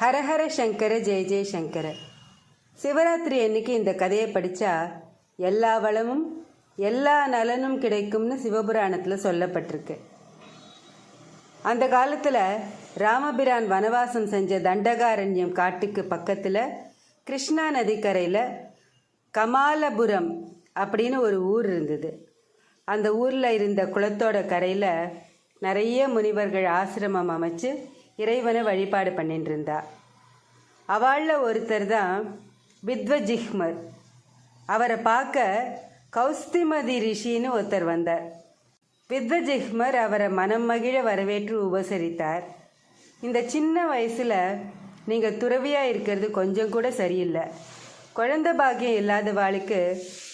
ஹரஹர சங்கர ஜெய ஜெய சங்கர. சிவராத்திரி அன்னைக்கு இந்த கதையை படித்தா எல்லா வளமும் எல்லா நலனும் கிடைக்கும்னு சிவபுராணத்தில் சொல்லப்பட்டிருக்கு. அந்த காலத்தில் ராமபிரான் வனவாசம் செஞ்ச தண்டகாரண்யம் காட்டுக்கு பக்கத்தில் கிருஷ்ணா நதிக்கரையில் கமாலபுரம் அப்படின்னு ஒரு ஊர் இருந்தது. அந்த ஊரில் இருந்த குளத்தோட கரையில் நிறைய முனிவர்கள் ஆசிரமம் அமைச்சு இறைவனை வழிபாடு பண்ணிட்டு இருந்தா அவளில் ஒருத்தர் தான் வித்வஜிஹ்மர். அவரை பார்க்க கௌஸ்திமதி ரிஷின்னு ஒருத்தர் வந்தார். வித்வஜிஹ்மர் அவரை மனம் மகிழ வரவேற்று உபசரித்தார். இந்த சின்ன வயசில் நீங்கள் துறவியாக இருக்கிறது கொஞ்சம் கூட சரியில்லை. குழந்த பாக்கியம் இல்லாதவாளுக்கு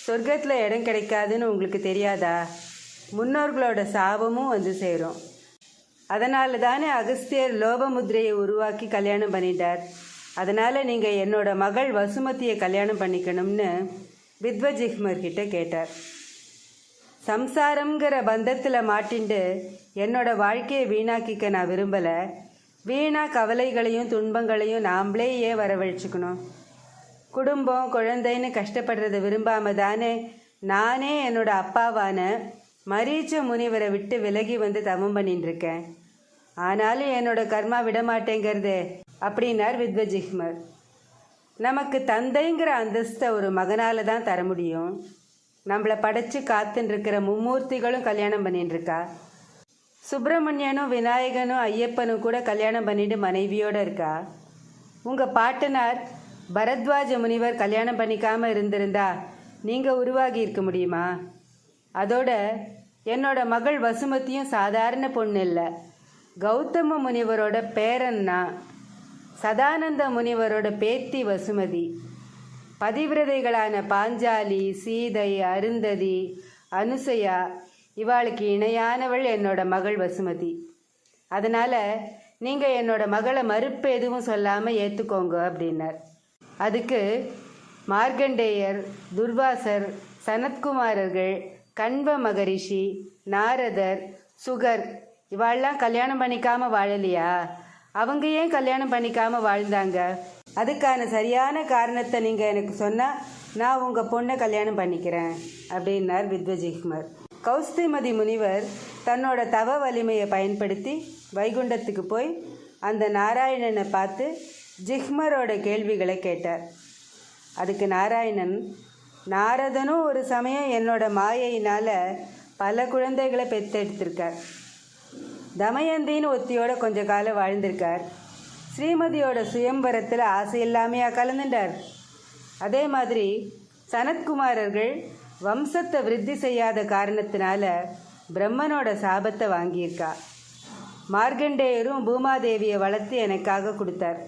சொர்க்கத்தில் இடம் கிடைக்காதுன்னு உங்களுக்கு தெரியாதா? முன்னோர்களோட சாபமும் வந்து சேரும். அதனால தானே அகஸ்தியர் லோபமுத்ரையை உருவாக்கி கல்யாணம் பண்ணிட்டார். அதனால் நீங்கள் என்னோட மகள் வசுமதியை கல்யாணம் பண்ணிக்கணும்னு வித்வஜிஹ்மர் கிட்ட கேட்டார். சம்சாரம்ங்கிற பந்தத்தில் மாட்டிண்டு என்னோட வாழ்க்கையை வீணாக்கிக்க நான் விரும்பலை. வீணா கவலைகளையும் துன்பங்களையும் நாம்ளே ஏன் வரவழைச்சுக்கணும்? குடும்பம் குழந்தைன்னு கஷ்டப்படுறதை விரும்பாம தானே நானே என்னோட அப்பாவான மரீச்ச முனிவரை விட்டு விலகி வந்து தவம் பண்ணிட்டு இருக்கேன் ஆனாலும் என்னோட கர்மா விடமாட்டேங்கிறதே அப்படின்னார் வித்வஜிஹ்மர் நமக்கு தந்தைங்கிற அந்தஸ்தை ஒரு மகனால் தான் தர முடியும். நம்மளை படைச்சு காத்துன்னு இருக்கிற மும்மூர்த்திகளும் கல்யாணம் பண்ணிட்டு இருக்கா சுப்பிரமணியனும் விநாயகனும் ஐயப்பனும் கூட கல்யாணம் பண்ணிட்டு மனைவியோடு இருக்கா. உங்கள் பாட்டனார் பரத்வாஜ முனிவர் கல்யாணம் பண்ணிக்காமல் இருந்திருந்தா நீங்கள் உருவாகி இருக்க முடியுமா? அதோட என்னோட மகள் வசுமதியும் சாதாரண பொண்ணு இல்லை. கௌதம முனிவரோட பேரன்னா சதானந்த முனிவரோட பேத்தி வசுமதி. பதிவிரதைகளான பாஞ்சாலி சீதை அருந்ததி அனுசையா இவாளுக்கு இணையானவள் என்னோட மகள் வசுமதி. அதனால் நீங்கள் என்னோட மகளை மறுப்பு எதுவும் சொல்லாமல் ஏற்றுக்கோங்க அப்படின்னார். அதுக்கு மார்க்கண்டேயர் துர்வாசர் சனத்குமாரர்கள் கண்வ மகரிஷி நாரதர் சுகர் இவாள்லாம் கல்யாணம் பண்ணிக்காம வாழலையா? அவங்க ஏன் கல்யாணம் பண்ணிக்காம வாழ்ந்தாங்க? அதுக்கான சரியான காரணத்தை நீங்கள் எனக்கு சொன்னால் நான் உங்கள் பொண்ணை கல்யாணம் பண்ணிக்கிறேன் அப்படின்னார் வித்வஜிஹ்மர் கௌஸ்திமதி முனிவர் தன்னோட தவ வலிமையை பயன்படுத்தி வைகுண்டத்துக்கு போய் அந்த நாராயணனை பார்த்து ஜிஹ்மரோட கேள்விகளை கேட்டார். அதுக்கு நாராயணன் நாரதனும் ஒரு சமயம் என்னோட மாயையினால் பல குழந்தைகளை பெத்தெடுத்திருக்கார். தமயந்தின்னு ஒத்தியோட கொஞ்ச காலம் வாழ்ந்திருக்கார். ஸ்ரீமதியோட சுயம்பரத்தில் ஆசை இல்லாமையா கலந்துட்டார். அதே மாதிரி சனத்குமாரர்கள் வம்சத்தை விருத்தி செய்யாத காரணத்தினால பிரம்மனோட சாபத்தை வாங்கியிருக்கா. மார்கண்டேயரும் பூமாதேவியை வளர்த்து எனக்காக கொடுத்தார்.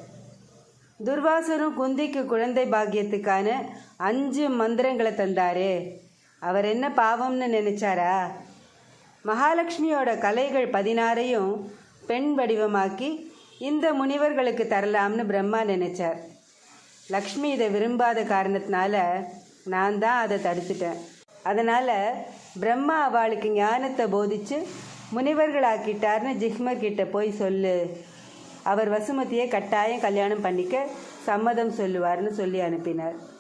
துர்வாசரும் குந்திக்கு குழந்தை பாக்கியத்துக்கான அஞ்சு மந்திரங்களை தந்தாரே. அவர் என்ன பாவம்னு நினைச்சாரா? மகாலட்சுமியோட கலைகள் பதினாறையும் பெண் வடிவமாக்கி இந்த முனிவர்களுக்கு தரலாம்னு பிரம்மா நினைச்சார். லக்ஷ்மி இதை விரும்பாத காரணத்தினால நான் தான் அதை தடுத்துட்டேன். அதனால் பிரம்மா அவளுக்கு ஞானத்தை போதிச்சு முனிவர்களாக்கிட்டார்னு ஜிஹ்மர் கிட்ட போய் சொல்லு. அவர் வசுமதியை கட்டாயம் கல்யாணம் பண்ணிக்க சம்மதம் சொல்லுவார்னு சொல்லி அனுப்பினார்.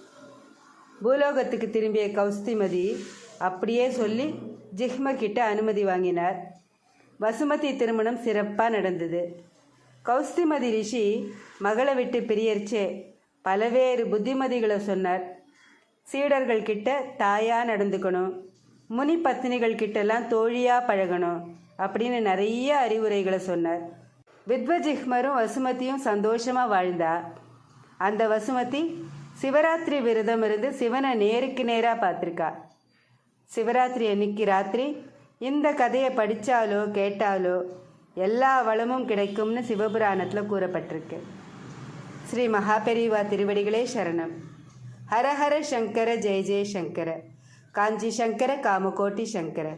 பூலோகத்துக்கு திரும்பிய கௌஸ்திமதி அப்படியே சொல்லி ஜிஹ்ம கிட்ட அனுமதி வாங்கினார். வசுமதி திருமணம் சிறப்பாக நடந்தது. கௌஸ்திமதி ரிஷி மகளை விட்டு பிரியர்ச்சே பலவேறு புத்திமதிகளை சொன்னார். சீடர்கள் கிட்ட தாயாக நடந்துக்கணும் முனி பத்தினிகள் கிட்டலாம் தோழியாக பழகணும் அப்படின்னு நிறைய அறிவுரைகளை சொன்னார். வித்வஜிஹ்மரும் வசுமதியும் சந்தோஷமாக வாழ்ந்தா. அந்த வசுமதி சிவராத்திரி விரதம் இருந்து சிவனை நேருக்கு நேராக பார்த்துருக்கா. சிவராத்திரி அன்னைக்கு ராத்திரி இந்த கதையை படித்தாலோ கேட்டாலோ எல்லா வளமும் கிடைக்கும்னு சிவபுராணத்தில் கூறப்பட்டிருக்கு. ஸ்ரீ மகாபெரிவா திருவடிகளே சரணம். ஹரஹர சங்கர ஜெய ஜெய சங்கர. காஞ்சி சங்கர காமகோட்டி சங்கர.